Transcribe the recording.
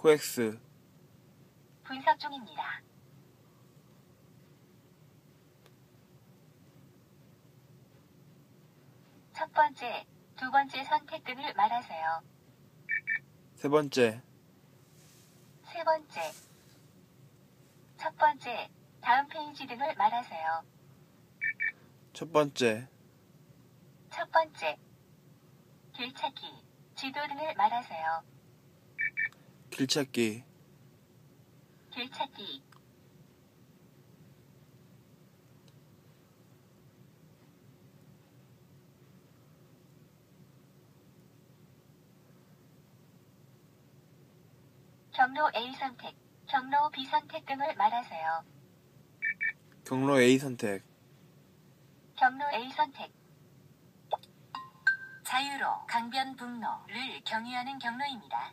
코엑스, 분석 중입니다. 첫 번째, 두 번째 선택 등을 말하세요. 세 번째, 세 번째, 첫 번째, 다음 페이지 등을 말하세요. 첫 번째, 첫 번째, 길찾기, 지도 등을 말하세요. 길찾기, 길찾기, 경로 A 선택, 경로 B 선택 등을 말하세요. 경로 A 선택, 경로 A 선택. 자유로 강변북로를 경유하는 경로입니다.